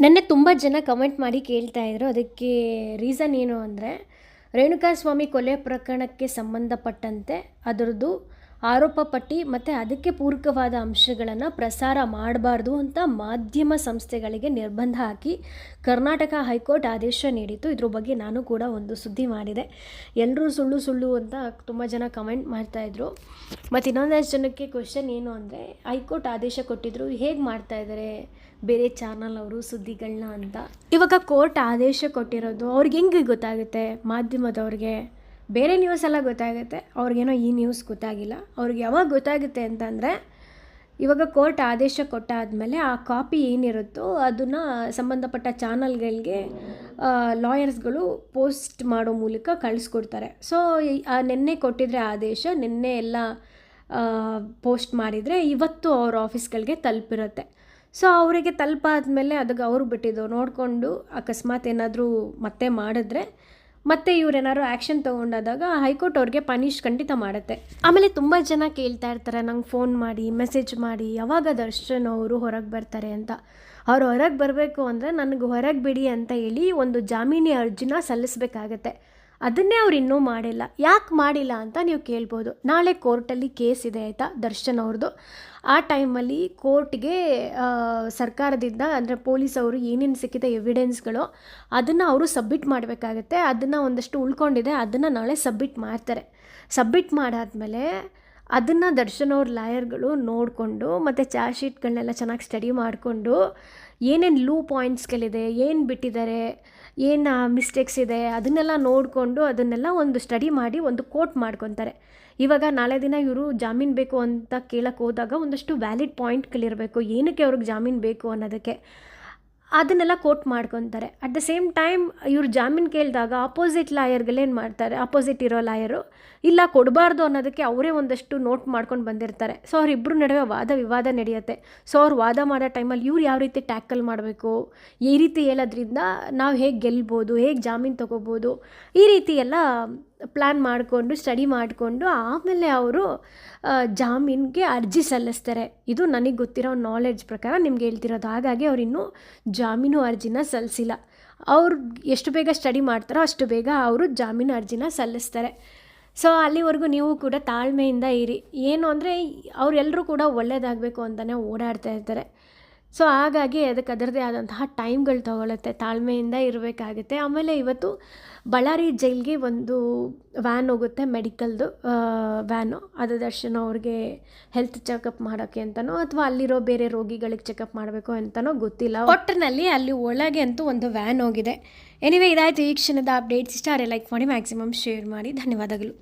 ನೆನ್ನೆ ತುಂಬ ಜನ ಕಮೆಂಟ್ ಮಾಡಿ ಕೇಳ್ತಾ ಇದ್ರು. ಅದಕ್ಕೆ ರೀಸನ್ ಏನು ಅಂದರೆ, ರೇಣುಕಾಸ್ವಾಮಿ ಕೊಲೆ ಪ್ರಕರಣಕ್ಕೆ ಸಂಬಂಧಪಟ್ಟಂತೆ ಅದರದ್ದು ಆರೋಪ ಪಟ್ಟಿ ಮತ್ತು ಅದಕ್ಕೆ ಪೂರಕವಾದ ಅಂಶಗಳನ್ನು ಪ್ರಸಾರ ಮಾಡಬಾರ್ದು ಅಂತ ಮಾಧ್ಯಮ ಸಂಸ್ಥೆಗಳಿಗೆ ನಿರ್ಬಂಧ ಹಾಕಿ ಕರ್ನಾಟಕ ಹೈಕೋರ್ಟ್ ಆದೇಶ ನೀಡಿತು ಇದ್ರ ಬಗ್ಗೆ ನಾನು ಕೂಡ ಒಂದು ಸುದ್ದಿ ಮಾಡಿದೆ. ಎಲ್ಲರೂ ಸುಳ್ಳು ಸುಳ್ಳು ಅಂತ ತುಂಬ ಜನ ಕಮೆಂಟ್ ಮಾಡ್ತಾಯಿದ್ರು ಮತ್ತು ಇನ್ನೊಂದಷ್ಟು ಜನಕ್ಕೆ ಕ್ವಶನ್ ಏನು ಅಂದರೆ, ಹೈಕೋರ್ಟ್ ಆದೇಶ ಕೊಟ್ಟಿದ್ರು, ಹೇಗೆ ಮಾಡ್ತಾ ಇದ್ದಾರೆ ಬೇರೆ ಚಾನಲ್ ಅವರು ಸುದ್ದಿಗಳನ್ನ ಅಂತ. ಇವಾಗ ಕೋರ್ಟ್ ಆದೇಶ ಕೊಟ್ಟಿರೋದು ಅವ್ರಿಗೆ ಹೆಂಗೆ ಗೊತ್ತಾಗುತ್ತೆ ಮಾಧ್ಯಮದವ್ರಿಗೆ? ಬೇರೆ ನ್ಯೂಸ್ ಎಲ್ಲ ಗೊತ್ತಾಗುತ್ತೆ. ಅವ್ರಿಗೇನೋ ಈ ನ್ಯೂಸ್ ಗೊತ್ತಾಗಿಲ್ಲ. ಅವ್ರಿಗೆ ಯಾವಾಗ ಗೊತ್ತಾಗುತ್ತೆ ಅಂತಂದರೆ, ಇವಾಗ ಕೋರ್ಟ್ ಆದೇಶ ಕೊಟ್ಟಾದಮೇಲೆ ಆ ಕಾಪಿ ಏನಿರುತ್ತೋ ಅದನ್ನು ಸಂಬಂಧಪಟ್ಟ ಚಾನಲ್ಗಳಿಗೆ ಲಾಯರ್ಸ್ಗಳು ಪೋಸ್ಟ್ ಮಾಡೋ ಮೂಲಕ ಕಳಿಸ್ಕೊಡ್ತಾರೆ. ಸೊ ನಿನ್ನೆ ಕೊಟ್ಟಿದ್ರೆ ಆದೇಶ, ನಿನ್ನೆ ಎಲ್ಲ ಪೋಸ್ಟ್ ಮಾಡಿದರೆ ಇವತ್ತು ಅವ್ರ ಆಫೀಸ್ಗಳಿಗೆ ತಲುಪಿರುತ್ತೆ. ಸೊ ಅವರಿಗೆ ತಲುಪಾದ್ಮೇಲೆ ಅದಕ್ಕೆ ಅವರು ಬಿಟ್ಟಿದ್ದು ನೋಡಿಕೊಂಡು ಅಕಸ್ಮಾತ್ ಏನಾದರೂ ಮತ್ತೆ ಮಾಡಿದ್ರೆ ಮತ್ತೆ ಇವರೇನಾದ್ರು ಆ್ಯಕ್ಷನ್ ತಗೊಂಡಾದಾಗ ಹೈಕೋರ್ಟ್ ಅವ್ರಿಗೆ ಪನಿಷ್ ಖಂಡಿತ ಮಾಡುತ್ತೆ. ಆಮೇಲೆ ತುಂಬ ಜನ ಕೇಳ್ತಾ ಇರ್ತಾರೆ, ನಂಗೆ ಫೋನ್ ಮಾಡಿ, ಮೆಸೇಜ್ ಮಾಡಿ, ಯಾವಾಗ ದರ್ಶನ್ ಅವರು ಹೊರಗೆ ಬರ್ತಾರೆ ಅಂತ. ಅವ್ರು ಹೊರಗೆ ಬರಬೇಕು ಅಂದರೆ ನನಗೆ ಹೊರಗೆ ಬಿಡಿ ಅಂತ ಹೇಳಿ ಒಂದು ಜಾಮೀನಿ ಅರ್ಜಿನ ಸಲ್ಲಿಸಬೇಕಾಗತ್ತೆ. ಅದನ್ನೇ ಅವ್ರು ಇನ್ನೂ ಮಾಡಿಲ್ಲ. ಯಾಕೆ ಮಾಡಿಲ್ಲ ಅಂತ ನೀವು ಕೇಳ್ಬೋದು. ನಾಳೆ ಕೋರ್ಟಲ್ಲಿ ಕೇಸ್ ಇದೆ ಆಯಿತಾ ದರ್ಶನ್ ಅವ್ರದ್ದು ಆ ಟೈಮಲ್ಲಿ ಕೋರ್ಟ್ಗೆ ಸರ್ಕಾರದಿಂದ ಅಂದರೆ ಪೊಲೀಸ್ ಅವರು ಏನೇನು ಸಿಕ್ಕಿದೆ ಎವಿಡೆನ್ಸ್ಗಳು ಅದನ್ನು ಅವರು ಸಬ್ಮಿಟ್ ಮಾಡಬೇಕಾಗತ್ತೆ. ಅದನ್ನು ಒಂದಷ್ಟು ಉಳ್ಕೊಂಡಿದೆ ಅದನ್ನು ನಾಳೆ ಸಬ್ಮಿಟ್ ಮಾಡ್ತಾರೆ. ಸಬ್ಮಿಟ್ ಮಾಡಾದಮೇಲೆ ಅದನ್ನು ದರ್ಶನ್ ಅವ್ರ ಲಾಯರ್ಗಳು ನೋಡಿಕೊಂಡು, ಮತ್ತು ಚಾರ್ಜ್ ಶೀಟ್ಗಳನ್ನೆಲ್ಲ ಚೆನ್ನಾಗಿ ಸ್ಟಡಿ ಮಾಡಿಕೊಂಡು, ಏನೇನು ಲೂ ಪಾಯಿಂಟ್ಸ್ಗಳಿದೆ ಏನು ಬಿಟ್ಟಿದ್ದಾರೆ ಏನು ಮಿಸ್ಟೇಕ್ಸ್ ಇದೆ, ಅದನ್ನೆಲ್ಲ ನೋಡಿಕೊಂಡು ಅದನ್ನೆಲ್ಲ ಒಂದು ಸ್ಟಡಿ ಮಾಡಿ ಒಂದು ಕೋಟ್ ಮಾಡ್ಕೊತಾರೆ. ಇವಾಗ ನಾಳೆ ದಿನ ಇವರು ಜಾಮೀನು ಬೇಕು ಅಂತ ಕೇಳಕ್ಕೆ ಹೋದಾಗ ಒಂದಷ್ಟು ವ್ಯಾಲಿಡ್ ಪಾಯಿಂಟ್ಗಳಿರಬೇಕು ಏನಕ್ಕೆ ಅವ್ರಿಗೆ ಜಾಮೀನು ಬೇಕು ಅನ್ನೋದಕ್ಕೆ? ಅದನ್ನೆಲ್ಲ ಕೋಟ್ ಮಾಡ್ಕೊತಾರೆ. ಅಟ್ ದ ಸೇಮ್ ಟೈಮ್ ಇವ್ರು ಜಾಮೀನು ಕೇಳಿದಾಗ ಆಪೋಸಿಟ್ ಲಾಯರ್ಗಳೇನು ಮಾಡ್ತಾರೆ? ಆಪೋಸಿಟ್ ಇರೋ ಲಾಯರು ಇಲ್ಲ ಕೊಡಬಾರ್ದು ಅನ್ನೋದಕ್ಕೆ ಅವರೇ ಒಂದಷ್ಟು ನೋಟ್ ಮಾಡ್ಕೊಂಡು ಬಂದಿರ್ತಾರೆ. ಸೊ ಅವರಿಬ್ಬರು ನಡುವೆ ವಾದ ವಿವಾದ ನಡೆಯುತ್ತೆ. ಸೊ ಅವ್ರು ವಾದ ಮಾಡೋ ಟೈಮಲ್ಲಿ ಇವ್ರು ಯಾವ ರೀತಿ ಟ್ಯಾಕಲ್ ಮಾಡಬೇಕು? ಈ ರೀತಿ ಹೇಳೋದ್ರಿಂದ ನಾವು ಹೇಗೆ ಗೆಲ್ಬೋದು? ಹೇಗೆ ಜಾಮೀನು ತೊಗೋಬೋದು? ಈ ರೀತಿ ಎಲ್ಲ ಪ್ಲ್ಯಾನ್ ಮಾಡಿಕೊಂಡು ಸ್ಟಡಿ ಮಾಡಿಕೊಂಡು ಆಮೇಲೆ ಅವರು ಜಾಮೀನಿಗೆ ಅರ್ಜಿ ಸಲ್ಲಿಸ್ತಾರೆ. ಇದು ನನಗೆ ಗೊತ್ತಿರೋ ನಾಲೆಡ್ಜ್ ಪ್ರಕಾರ ನಿಮ್ಗೆ ಹೇಳ್ತಿರೋದು. ಹಾಗಾಗಿ ಅವ್ರು ಇನ್ನೂ ಜಾಮೀನು ಅರ್ಜಿನ ಸಲ್ಲಿಸಿಲ್ಲ. ಅವ್ರು ಎಷ್ಟು ಬೇಗ ಸ್ಟಡಿ ಮಾಡ್ತಾರೋ ಅಷ್ಟು ಬೇಗ ಅವರು ಜಾಮೀನು ಅರ್ಜಿನ ಸಲ್ಲಿಸ್ತಾರೆ. ಸೊ ಅಲ್ಲಿವರೆಗೂ ನೀವು ಕೂಡ ತಾಳ್ಮೆಯಿಂದ ಇರಿ. ಏನು ಅಂದರೆ ಅವರೆಲ್ಲರೂ ಕೂಡ ಒಳ್ಳೆಯದಾಗಬೇಕು ಅಂತಲೇ ಓಡಾಡ್ತಾ ಇರ್ತಾರೆ. ಸೊ ಹಾಗಾಗಿ ಅದಕ್ಕೆ ಅದರದೇ ಆದಂತಹ ಟೈಮ್ಗಳು ತೊಗೊಳುತ್ತೆ, ತಾಳ್ಮೆಯಿಂದ ಇರಬೇಕಾಗುತ್ತೆ. ಆಮೇಲೆ ಇವತ್ತು ಬಳ್ಳಾರಿ ಜೈಲಿಗೆ ಒಂದು ವ್ಯಾನ್ ಹೋಗುತ್ತೆ, ಮೆಡಿಕಲ್ದು ವ್ಯಾನು. ಅದು ದರ್ಶನ ಅವ್ರಿಗೆ ಹೆಲ್ತ್ ಚೆಕಪ್ ಮಾಡೋಕ್ಕೆ ಅಂತನೋ ಅಥವಾ ಅಲ್ಲಿರೋ ಬೇರೆ ರೋಗಿಗಳಿಗೆ ಚೆಕಪ್ ಮಾಡಬೇಕು ಅಂತನೋ ಗೊತ್ತಿಲ್ಲ. ಒಟ್ಟಿನಲ್ಲಿ ಅಲ್ಲಿ ಒಳಗೆ ಅಂತೂ ಒಂದು ವ್ಯಾನ್ ಹೋಗಿದೆ. ಎನಿವೆ ಇದಾಯಿತು ಈ ಕ್ಷಣದ ಅಪ್ಡೇಟ್ಸ್. ಇಷ್ಟ ಲೈಕ್ ಮಾಡಿ, ಮ್ಯಾಕ್ಸಿಮಮ್ ಶೇರ್ ಮಾಡಿ. ಧನ್ಯವಾದಗಳು.